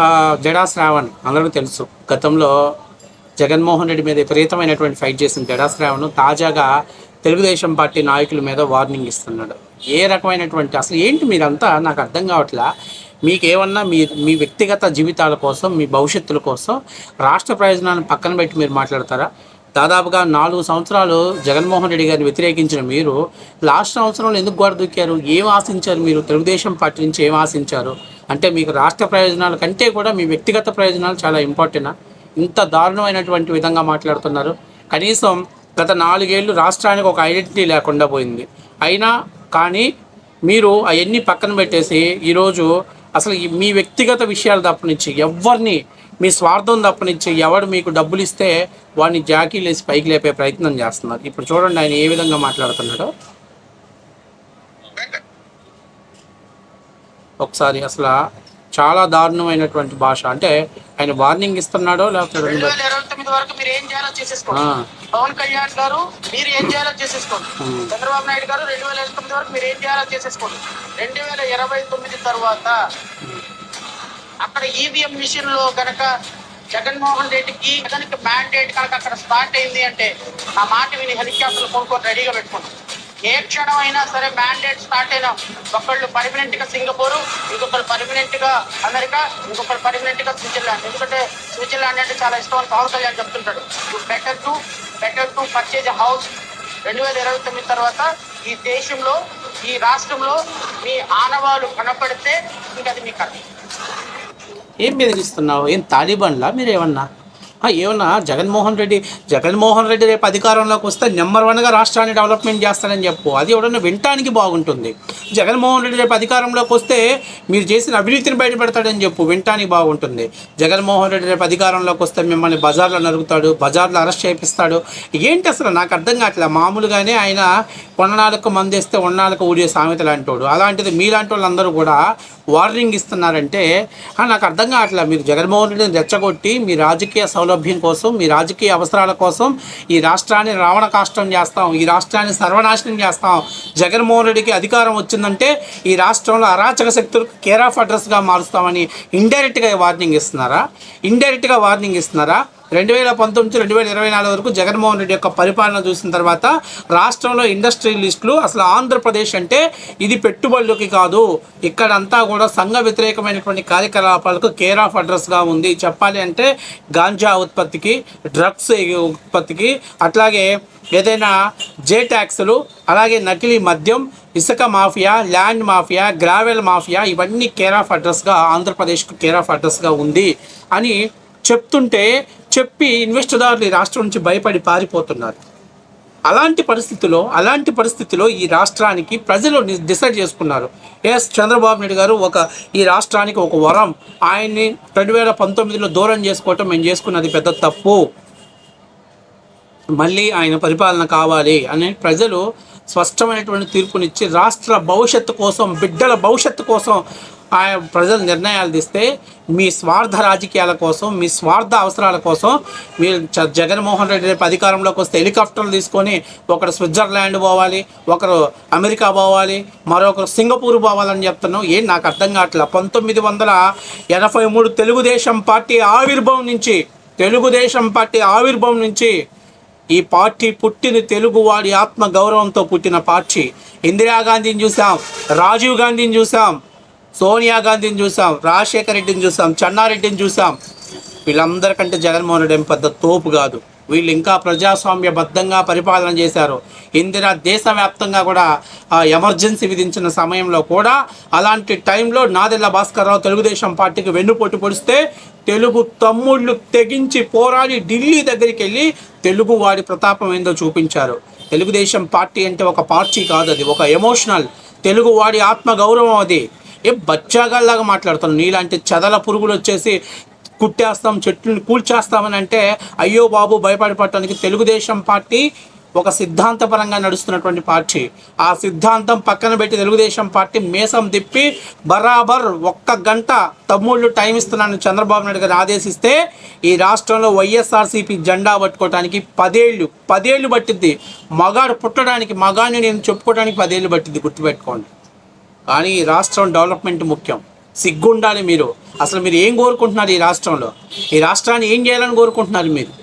జడాశ్రావణ్ జడా శ్రావణ్ అందరికీ తెలుసు. గతంలో జగన్మోహన్ రెడ్డి మీద విపరీతమైనటువంటి ఫైట్ చేసిన జడా శ్రావణ్ తాజాగా తెలుగుదేశం పార్టీ నాయకుల మీద వార్నింగ్ ఇస్తున్నాడు. ఏ రకమైనటువంటి అసలు ఏంటి మీరంతా? నాకు అర్థం కావట్లా. మీకేమన్నా మీ మీ వ్యక్తిగత జీవితాల కోసం మీ భవిష్యత్తుల కోసం రాష్ట్ర ప్రయోజనాలను పక్కన పెట్టి మీరు మాట్లాడతారా? దాదాపుగా నాలుగు సంవత్సరాలు జగన్మోహన్ రెడ్డి గారిని వ్యతిరేకించిన మీరు లాస్ట్ సంవత్సరంలో ఎందుకు గోడ దూకారు? ఏం ఆశించారు మీరు? తెలుగుదేశం పార్టీ నుంచి ఏం ఆశించారు? అంటే మీకు రాష్ట్ర ప్రయోజనాల కంటే కూడా మీ వ్యక్తిగత ప్రయోజనాలు చాలా ఇంపార్టెంటా ఇంత దారుణమైనటువంటి విధంగా మాట్లాడుతున్నారు. కనీసం గత నాలుగేళ్ళు రాష్ట్రానికి ఒక ఐడెంటిటీ లేకుండా పోయింది. అయినా కానీ మీరు అవన్నీ పక్కన పెట్టేసి ఈరోజు అసలు ఈ మీ వ్యక్తిగత విషయాలు నుంచి ఎవరిని మీ స్వార్థం తప్పనిచ్చి ఎవడు మీకు డబ్బులు ఇస్తే వాడిని జాకీలు వేసి పైకి లేపే ప్రయత్నం చేస్తున్నారు. ఇప్పుడు చూడండి ఆయన ఏ విధంగా మాట్లాడుతున్నాడో. ఒకసారి అసలు చాలా దారుణమైనటువంటి భాష. అంటే ఆయన వార్నింగ్ ఇస్తున్నాడో లేకపోతే రెండు వేల ఇరవై తొమ్మిది వరకు మీరు ఏం చేయాలో చేసేసుకోండి. ఆ. పవన్ కళ్యాణ్ గారు మీరు ఏం చేయాలో చేసేసుకోండి. చంద్రబాబు నాయుడు గారు రెండు వేల ఇరవై తొమ్మిది వరకు మీరు ఏం చేయాలో చేసేసుకోండి. రెండు వేల ఇరవై తొమ్మిది తర్వాత అక్కడ ఈవీఎం మిషన్లో గనక జగన్మోహన్ రెడ్డికి జగన్కి మ్యాండేట్ కనుక అక్కడ స్టార్ట్ అయింది అంటే నా మాట విని హెలికాప్టర్లు కొనుక్కొని రెడీగా పెట్టుకున్నాం. ఏ క్షణం అయినా సరే మ్యాండేట్ స్టార్ట్ అయినా. ఒకళ్ళు పర్మనెంట్గా సింగపూర్ ఇంకొకరు పర్మనెంట్గా అమెరికా ఇంకొకరు పర్మనెంట్గా స్విట్జర్లాండ్. ఎందుకంటే స్విట్జర్లాండ్ అంటే చాలా ఇష్టం అని పవన్ కళ్యాణ్ చెప్తుంటాడు. Better to better to purchase house రెండు వేల ఇరవై తొమ్మిది తర్వాత ఈ దేశంలో ఈ రాష్ట్రంలో మీ ఆనవాలు కనపడితే ఇంకా అది మీ కథ ఏం బెదిరిస్తున్నావు? ఏం తాలిబాన్లా మీరు ఏమన్నా? ఏమన్నా జగన్మోహన్ రెడ్డి జగన్మోహన్ రెడ్డి రేపు అధికారంలోకి వస్తే నెంబర్ వన్గా రాష్ట్రాన్ని డెవలప్మెంట్ చేస్తానని చెప్పు. అది ఎవడన్నా వినటానికి బాగుంటుంది. జగన్మోహన్ రెడ్డి రేపు అధికారంలోకి వస్తే మీరు చేసిన అవినీతిని బయటపెడతాడని చెప్పు. వినటానికి బాగుంటుంది. జగన్మోహన్ రెడ్డి రేపు అధికారంలోకి వస్తే మిమ్మల్ని బజార్లో నరుగుతాడు బజార్లో అరెస్ట్ చేపిస్తాడు. ఏంటి అసలు? నాకు అర్థం కావట్లేదు. మామూలుగానే ఆయన కొన్నాళ్ళకు మందేస్తే ఉన్నాళ్ళకు ఊడే సామెతలు అంటాడు. అలాంటిది మీలాంటి వాళ్ళందరూ కూడా వార్నింగ్ ఇస్తున్నారంటే నాకు అర్థం కావట్లేదు మీరు జగన్మోహన్ రెడ్డిని రెచ్చగొట్టి మీ రాజకీయ సౌలభ్యం కోసం మీ రాజకీయ అవసరాల కోసం ఈ రాష్ట్రాన్ని రావణ కాష్టం చేస్తాం ఈ రాష్ట్రాన్ని సర్వనాశనం చేస్తాం. జగన్మోహన్ రెడ్డికి అధికారం వచ్చిందంటే ఈ రాష్ట్రంలో అరాచక శక్తులకు కేర్ ఆఫ్ అడ్రస్గా మారుస్తామని ఇండైరెక్ట్గా వార్నింగ్ ఇస్తున్నారా? ఇండైరెక్ట్గా వార్నింగ్ ఇస్తున్నారా? రెండు వేల పంతొమ్మిది రెండు వేల ఇరవై నాలుగు వరకు జగన్మోహన్ రెడ్డి యొక్క పరిపాలన చూసిన తర్వాత రాష్ట్రంలో ఇండస్ట్రియలిస్టులు అసలు ఆంధ్రప్రదేశ్ అంటే ఇది పెట్టుబడులకి కాదు. ఇక్కడంతా కూడా సంఘ వ్యతిరేకమైనటువంటి కార్యకలాపాలకు కేర్ ఆఫ్ అడ్రస్గా ఉంది. చెప్పాలి అంటే గాంజా ఉత్పత్తికి డ్రగ్స్ ఉత్పత్తికి అట్లాగే ఏదైనా జే ట్యాక్సులు అలాగే నకిలీ మద్యం ఇసుక mafia land mafia gravel mafia ఇవన్నీ కేర్ ఆఫ్ అడ్రస్గా ఆంధ్రప్రదేశ్కు కేర్ ఆఫ్ అడ్రస్గా ఉంది అని చెప్తుంటే చెప్పి ఇన్వెస్టర్దారులు ఈ రాష్ట్రం నుంచి భయపడి పారిపోతున్నారు. అలాంటి పరిస్థితిలో అలాంటి పరిస్థితిలో ఈ రాష్ట్రానికి ప్రజలు డిసైడ్ చేసుకున్నారు. ఎస్ చంద్రబాబు నాయుడు గారు ఒక ఈ రాష్ట్రానికి ఒక వరం. ఆయన్ని రెండు వేల పంతొమ్మిదిలో దూరం చేసుకోవటం మేము చేసుకున్నది పెద్ద తప్పు. మళ్ళీ ఆయన పరిపాలన కావాలి అని ప్రజలు స్పష్టమైనటువంటి తీర్పునిచ్చి రాష్ట్ర భవిష్యత్తు కోసం బిడ్డల భవిష్యత్తు కోసం ఆయన ప్రజలు నిర్ణయాలు తీస్తే మీ స్వార్థ రాజకీయాల కోసం మీ స్వార్థ అవసరాల కోసం మీరు జగన్మోహన్ రెడ్డి రేపు అధికారంలోకి వస్తే హెలికాప్టర్లు తీసుకొని ఒకరు స్విట్జర్లాండ్ పోవాలి ఒకరు అమెరికా పోవాలి మరొకరు సింగపూర్ పోవాలని చెప్తున్నాం ఏం నాకు అర్థం కావట్లే? పంతొమ్మిది వందల ఎనభై మూడు తెలుగుదేశం పార్టీ ఆవిర్భావం నుంచి తెలుగుదేశం పార్టీ ఆవిర్భావం నుంచి ఈ పార్టీ పుట్టిన తెలుగువాడి ఆత్మ గౌరవంతో పుట్టిన పార్టీ. ఇందిరాగాంధీని చూసాం రాజీవ్ గాంధీని చూసాం సోనియా గాంధీని చూసాం రాజశేఖర రెడ్డిని చూసాం చెన్నారెడ్డిని చూసాం. వీళ్ళందరికంటే జగన్మోహన్ రెడ్డి ఏం పెద్ద తోపు కాదు. వీళ్ళు ఇంకా ప్రజాస్వామ్యబద్ధంగా పరిపాలన చేశారు. ఇందిరా దేశవ్యాప్తంగా కూడా ఎమర్జెన్సీ విధించిన సమయంలో కూడా అలాంటి టైంలో నాదెల్ల భాస్కర్రావు తెలుగుదేశం పార్టీకి వెన్నుపోటు పొడిస్తే తెలుగు తమ్ముళ్ళు తెగించి పోరాడి ఢిల్లీ దగ్గరికి వెళ్ళి తెలుగు వాడి ప్రతాపం ఏందో చూపించారు. తెలుగుదేశం పార్టీ అంటే ఒక పార్టీ కాదు అది ఒక ఎమోషనల్. తెలుగు వాడి ఆత్మగౌరవం అది. ఏ బచ్చాగాళ్ళలాగా మాట్లాడుతాను. నీలాంటి చదల పురుగులు వచ్చేసి కుట్టేస్తాం చెట్లను కూల్చేస్తామని అంటే అయ్యో బాబు భయపడిపడటానికి తెలుగుదేశం పార్టీ ఒక సిద్ధాంతపరంగా నడుస్తున్నటువంటి పార్టీ. ఆ సిద్ధాంతం పక్కన పెట్టి తెలుగుదేశం పార్టీ మేసం తిప్పి బరాబర్ ఒక్క గంట తమ్ముళ్ళు టైం ఇస్తున్నాను చంద్రబాబు నాయుడు గారు ఆదేశిస్తే ఈ రాష్ట్రంలో వైఎస్ఆర్సీపీ జెండా పట్టుకోవడానికి పదేళ్ళు పదేళ్ళు పట్టిద్ది. మగాడు పుట్టడానికి మగాడిని నేను చెప్పుకోవడానికి పదేళ్ళు పట్టింది గుర్తుపెట్టుకోండి. కానీ ఈ రాష్ట్రం డెవలప్మెంట్ ముఖ్యం. సిగ్గుండాలి మీరు. అసలు మీరు ఏం కోరుకుంటున్నారు ఈ రాష్ట్రంలో? ఈ రాష్ట్రాన్ని ఏం చేయాలని కోరుకుంటున్నారు మీరు?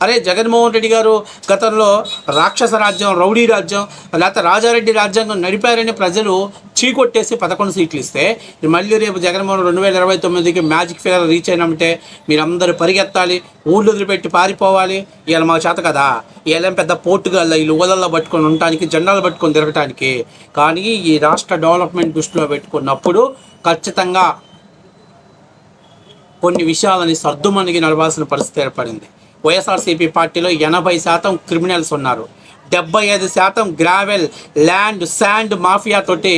అరే జగన్మోహన్ రెడ్డి గారు గతంలో రాక్షస రాజ్యం రౌడీ రాజ్యం లేకపోతే రాజారెడ్డి రాజ్యాంగం నడిపారని ప్రజలు చీకొట్టేసి పదకొండు సీట్లు ఇస్తే మళ్ళీ రేపు జగన్మోహన్ రెండు వేల ఇరవై తొమ్మిదికి మ్యాజిక్ ఫిగర్ రీచ్ అయినామంటే మీరందరూ పరిగెత్తాలి ఊళ్ళు వదిలిపెట్టి పారిపోవాలి. ఇవాళ మా చేత కదా. ఇవాళ పెద్ద పోర్టుగాళ్ళ వీళ్ళు ఊళ్ళల్లో పట్టుకొని ఉండటానికి జెండాలు పట్టుకొని తిరగటానికి. కానీ ఈ రాష్ట్ర డెవలప్మెంట్ దృష్టిలో పెట్టుకున్నప్పుడు ఖచ్చితంగా కొన్ని విషయాలని సర్దుమణిగి నడవాల్సిన పరిస్థితి ఏర్పడింది. వైఎస్ఆర్సీపీ పార్టీలో ఎనభై శాతం క్రిమినల్స్ ఉన్నారు. డెబ్బై ఐదు శాతం గ్రావెల్ ల్యాండ్ శాండ్ మాఫియా తోటి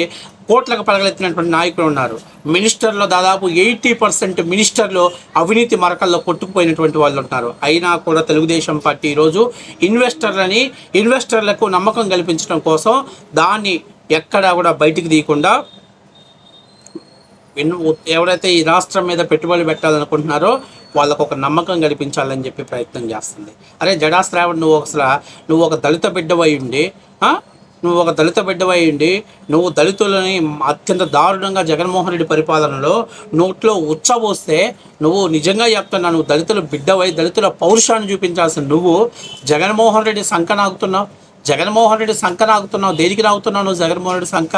కోట్లకు పడగలెత్తినటువంటి నాయకులు ఉన్నారు. మినిస్టర్లో దాదాపు ఎయిటీ పర్సెంట్ మినిస్టర్లు అవినీతి మరకల్లో కొట్టుకుపోయినటువంటి వాళ్ళు ఉంటారు అయినా కూడా తెలుగుదేశం పార్టీ ఈరోజు ఇన్వెస్టర్లని ఇన్వెస్టర్లకు నమ్మకం కల్పించడం కోసం దాన్ని ఎక్కడా కూడా బయటికి తీయకుండా ఎవరైతే ఈ రాష్ట్రం మీద పెట్టుబడి పెట్టాలనుకుంటున్నారో వాళ్ళకు ఒక నమ్మకం కల్పించాలని చెప్పి ప్రయత్నం చేస్తుంది. అరే జడాశ్రావణ్ నువ్వు ఒకసారి నువ్వు ఒక దళిత బిడ్డవై ఉండి నువ్వు ఒక దళిత బిడ్డవై ఉండి నువ్వు దళితులని అత్యంత దారుణంగా జగన్మోహన్ రెడ్డి పరిపాలనలో నోట్లో ఉచ్చబోస్తే నువ్వు నిజంగా చెప్తున్నా నువ్వు దళితుల బిడ్డవై దళితుల పౌరుషాన్ని చూపించాల్సిన నువ్వు జగన్మోహన్ రెడ్డి సంఖ నాగుతున్నావు. జగన్మోహన్ రెడ్డి సంఖ నాగుతున్నావు. దేనికి నాగుతున్నావు నువ్వు జగన్మోహన్ రెడ్డి సంఖ?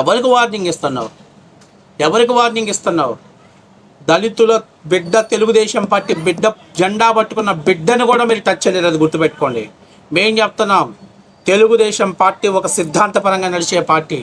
ఎవరికి వార్నింగ్ ఇస్తున్నావు? ఎవరికి వార్నింగ్ ఇస్తున్నావు? దళితుల బిడ్డ తెలుగుదేశం పార్టీ బిడ్డ జెండా పట్టుకున్న బిడ్డను కూడా మీరు టచ్ చేయలేదు అది గుర్తుపెట్టుకోండి. మేం చెప్తున్నాం తెలుగుదేశం పార్టీ ఒక సిద్ధాంతపరంగా నడిచే పార్టీ.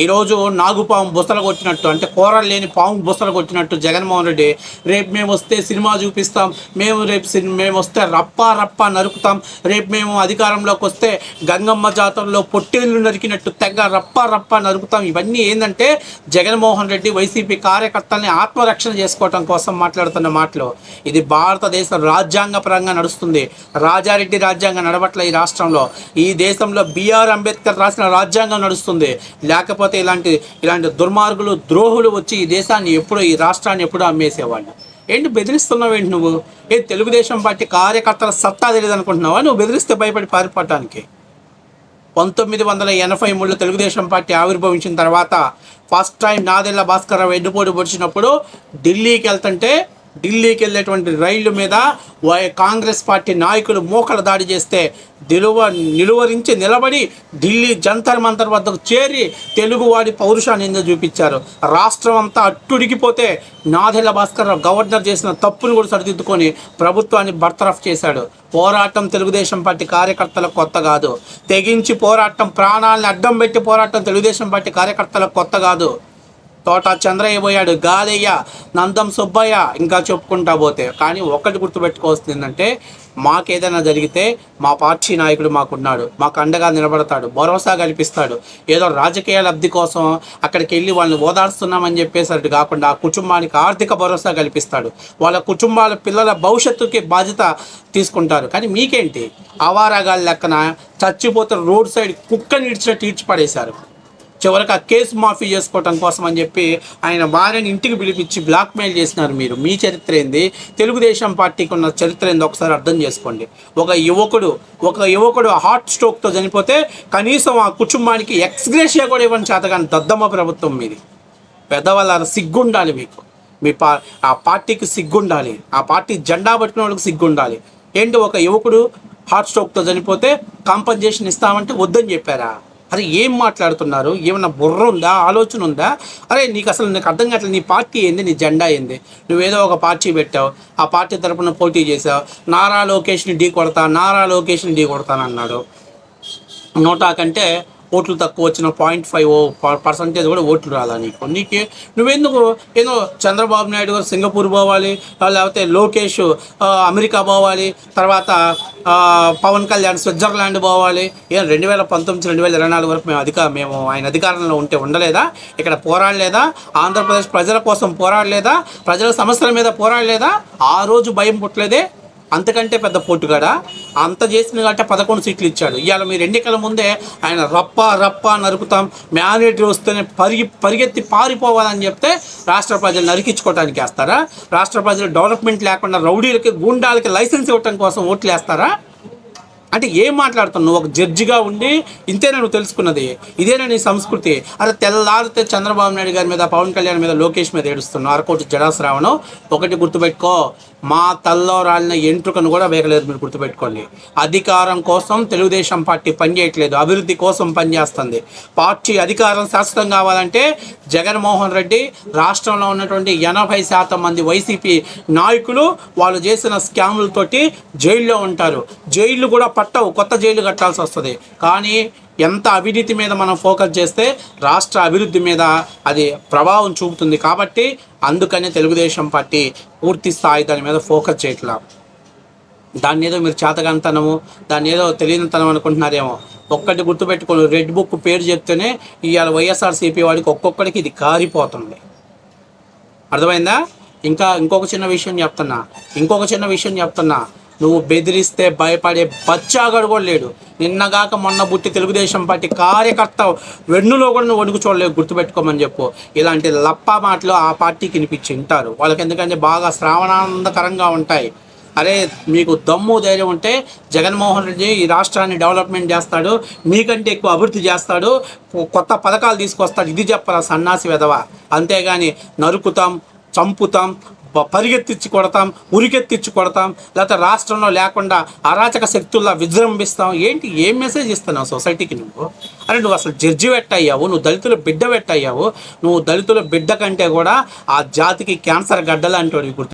ఈరోజు నాగుపాము బుసలు కొట్టినట్టు అంటే కూరలు లేని పాము బుసలు కొట్టినట్టు జగన్మోహన్ రెడ్డి రేపు మేము వస్తే సినిమా చూపిస్తాం మేము రేపు సినిమా మేము వస్తే రప్పా రప్పా నరుకుతాం రేపు మేము అధికారంలోకి వస్తే గంగమ్మ జాతరలో పొట్టేళ్ళు నరికినట్టు తెగ రప్పా రప్పా నరుకుతాం. ఇవన్నీ ఏంటంటే జగన్మోహన్ రెడ్డి వైసీపీ కార్యకర్తల్ని ఆత్మరక్షణ చేసుకోవటం కోసం మాట్లాడుతున్న మాటలు. ఇది భారతదేశ రాజ్యాంగపరంగా నడుస్తుంది. రాజారెడ్డి రాజ్యాంగం నడవట్ల ఈ రాష్ట్రంలో. ఈ దేశంలో బిఆర్ అంబేద్కర్ రాసిన రాజ్యాంగం నడుస్తుంది. లేకపోతే ఇలాంటి ఇలాంటి దుర్మార్గులు ద్రోహులు వచ్చి ఈ దేశాన్ని ఎప్పుడో ఈ రాష్ట్రాన్ని ఎప్పుడో అమ్మేసేవాళ్ళు. ఏంటి బెదిరిస్తున్నావు ఏంటి నువ్వు? ఏ తెలుగుదేశం పార్టీ కార్యకర్తల సత్తా తెలియదు అనుకుంటున్నావా నువ్వు బెదిరిస్తే భయపడి పారిపోవటానికి. పంతొమ్మిది వందల ఎనభై మూడులో తెలుగుదేశం పార్టీ ఆవిర్భవించిన తర్వాత ఫస్ట్ టైం నాదెల్ల భాస్కర్ రావు ఎడ్డుపోటు పొడిచినప్పుడు ఢిల్లీకి వెళ్తుంటే ఢిల్లీకి వెళ్ళేటువంటి రైళ్ళ మీద వై- కాంగ్రెస్ పార్టీ నాయకులు మోకల దాడి చేస్తే నిలువ నిలువరించి నిలబడి ఢిల్లీ జంతర్ మంతర్ వద్దకు చేరి తెలుగువాడి పౌరుషాన్ని ఎందుకు చూపించారు? రాష్ట్రం అంతా అట్టుడికిపోతే నాదెల్ల భాస్కర్ గవర్నర్ చేసిన తప్పును కూడా సరిదిద్దుకొని ప్రభుత్వాన్ని బర్తరఫ్ చేశాడు. పోరాటం తెలుగుదేశం పార్టీ కార్యకర్తలకు కొత్త కాదు. తెగించి పోరాటం ప్రాణాలను అడ్డం పెట్టి పోరాటం తెలుగుదేశం పార్టీ కార్యకర్తలకు కొత్త కాదు. తోట చంద్రయ్య పోయాడు గాలయ్య నందం సుబ్బయ్య ఇంకా చెప్పుకుంటా పోతే. కానీ ఒక్కటి గుర్తుపెట్టుకోవాల్సింది ఏంటంటే మాకేదైనా జరిగితే మా పార్టీ నాయకుడు మాకున్నాడు. మాకు అండగా నిలబడతాడు. భరోసా కల్పిస్తాడు. ఏదో రాజకీయ లబ్ధి కోసం అక్కడికి వెళ్ళి వాళ్ళని ఓదార్స్తున్నామని చెప్పేసరికి కాకుండా ఆ కుటుంబానికి ఆర్థిక భరోసా కల్పిస్తాడు. వాళ్ళ కుటుంబాల పిల్లల భవిష్యత్తుకి బాధ్యత తీసుకుంటారు. కానీ మీకేంటి? అవారాగాల లెక్కన చచ్చిపోతున్న రోడ్ సైడ్ కుక్కని ఇడ్చినట్టు ఈడ్చి పడేశారు చివరికి ఆ కేసు మాఫీ చేసుకోవటం కోసం అని చెప్పి ఆయన భార్యని ఇంటికి పిలిపించి బ్లాక్మెయిల్ చేసినారు మీరు. మీ చరిత్ర ఏంది? తెలుగుదేశం పార్టీకి ఉన్న చరిత్ర ఏంది ఒకసారి అర్థం చేసుకోండి. ఒక యువకుడు ఒక యువకుడు హార్ట్ స్ట్రోక్తో చనిపోతే కనీసం ఆ కుటుంబానికి ఎక్స్గ్రేషియా కూడా ఇవ్వని చేతగాని దద్దమ్మ ప్రభుత్వం మీది. పెద్దవాళ్ళ సిగ్గుండాలి మీకు. మీ పా ఆ పార్టీకి సిగ్గుండాలి. ఆ పార్టీ జెండా పట్టిన వాళ్ళకి సిగ్గుండాలి. ఏంటి ఒక యువకుడు హార్ట్ స్ట్రోక్తో చనిపోతే కాంపన్సేషన్ ఇస్తామంటే వద్దని చెప్పారా? అరే ఏం మాట్లాడుతున్నారు? ఏమన్నా బుర్ర ఉందా? ఆలోచన ఉందా? అరే నీకు అసలు నీకు అర్థం కావట్లేదు. నీ పార్టీ ఏంది? నీ జెండా ఏంది? నువ్వేదో ఒక పార్టీ పెట్టావు. ఆ పార్టీ తరపున పోటీ చేసావు. నారా లోకేష్ని ఢీ కొడతా నారా లోకేష్ని ఢీ కొడతానన్నాడు. నోటా కంటే ఓట్లు తక్కువ వచ్చిన పాయింట్ ఫైవ్ పర్సంటేజ్ కూడా ఓట్లు రాలా నీకు. నీకే నువ్వెందుకు ఏదో చంద్రబాబు నాయుడు గారు సింగపూర్ పోవాలి లేకపోతే లోకేష్ అమెరికా పోవాలి తర్వాత పవన్ కళ్యాణ్ స్విట్జర్లాండ్ పోవాలి ఏం రెండు వేల పంతొమ్మిది రెండు వేల ఇరవై నాలుగు వరకు మేము అధిక మేము ఆయన అధికారంలో ఉంటే ఉండలేదా? ఇక్కడ పోరాడలేదా? ఆంధ్రప్రదేశ్ ప్రజల కోసం పోరాడలేదా? ప్రజల సమస్యల మీద పోరాడలేదా? ఆ రోజు భయం పుట్టలేదే? అంతకంటే పెద్ద పొట్టుగాడ అంత చేసిన కాబట్టి పదకొండు సీట్లు ఇచ్చాడు. ఇవాళ మీరు ఎన్నికల ముందే ఆయన రప్ప రప్ప నరుకుతాం మ్యానేటరీ వస్తేనే పరిగి పరిగెత్తి పారిపోవాలని చెప్తే రాష్ట్ర ప్రజలు నరికించుకోవడానికి వేస్తారా? రాష్ట్ర ప్రజలు డెవలప్మెంట్ లేకుండా రౌడీలకి గుండాలకి లైసెన్స్ ఇవ్వటం కోసం ఓట్లు వేస్తారా? అంటే ఏం మాట్లాడుతున్నావు? నువ్వు ఒక జడ్జిగా ఉండి ఇంతేనా నువ్వు తెలుసుకున్నది? ఇదేనా నీ సంస్కృతి? అరే తెల్లారితే చంద్రబాబు నాయుడు గారి మీద పవన్ కళ్యాణ్ మీద లోకేష్ మీద ఏడుస్తున్నావు. అరకోటి జడాశ్రావణం. ఒకటి గుర్తుపెట్టుకో. మా తల్లో రాలిన ఎంట్రుకను కూడా వేగలేదు మీరు గుర్తుపెట్టుకోండి. అధికారం కోసం తెలుగుదేశం పార్టీ పనిచేయట్లేదు అభివృద్ధి కోసం పనిచేస్తుంది. పార్టీ అధికారం శాశ్వతం కావాలంటే జగన్మోహన్ రెడ్డి రాష్ట్రంలో ఉన్నటువంటి ఎనభై శాతం మంది వైసీపీ నాయకులు వాళ్ళు చేసిన స్కాములతోటి జైల్లో ఉంటారు. జైళ్ళు కూడా పట్టవు కొత్త జైలు కట్టాల్సి వస్తుంది. కానీ ఎంత అవినీతి మీద మనం ఫోకస్ చేస్తే రాష్ట్ర అభివృద్ధి మీద అది ప్రభావం చూపుతుంది కాబట్టి అందుకనే తెలుగుదేశం పార్టీ పూర్తి స్థాయి దాని మీద ఫోకస్ చేయట్లా. దాన్ని ఏదో మీరు చేతగనతనము దాన్ని ఏదో తెలియనితనం అనుకుంటున్నారేమో. ఒక్కటి గుర్తుపెట్టుకోండి రెడ్ బుక్ పేరు చెప్తేనే ఇవాళ వైఎస్ఆర్సీపీ వాడికి ఒక్కొక్కడికి ఇది కారిపోతుంది. అర్థమైందా? ఇంకా ఇంకొక చిన్న విషయం చెప్తున్నా ఇంకొక చిన్న విషయం చెప్తున్నా. నువ్వు బెదిరిస్తే భయపడే బచ్చాగాడు కూడా లేడు. నిన్నగాక మొన్న బుట్టి తెలుగుదేశం పార్టీ కార్యకర్త వెన్నులో కూడా నువ్వు వణుకు చూడలేవు గుర్తుపెట్టుకోమని చెప్పు. ఇలాంటి లప్పా మాటలు ఆ పార్టీకి వినిపించి వింటారు వాళ్ళకి ఎందుకంటే బాగా శ్రావణానందకరంగా ఉంటాయి. అరే మీకు దమ్ము ధైర్యం ఉంటే జగన్మోహన్ రెడ్డి ఈ రాష్ట్రాన్ని డెవలప్మెంట్ చేస్తాడు మీకంటే ఎక్కువ అభివృద్ధి చేస్తాడు కొత్త పథకాలు తీసుకొస్తాడు. ఇది చెప్పరా సన్నాసి వెధవ. అంతేగాని నరుకుతాం చంపుతాం పరిగెత్తిచ్చి కొడతాం ఉరికెత్తిచ్చి కొడతాం లేకపోతే రాష్ట్రంలో లేకుండా అరాచక శక్తుల్లా విజృంభిస్తాం. ఏంటి? ఏం మెసేజ్ ఇస్తున్నావు సొసైటీకి నువ్వు? అరే నువ్వు అసలు జడ్జి పెట్టయ్యావు నువ్వు దళితుల బిడ్డ పెట్టయ్యావు నువ్వు దళితుల బిడ్డ కంటే కూడా ఆ జాతికి క్యాన్సర్ గడ్డలు అంటాడు గుర్తు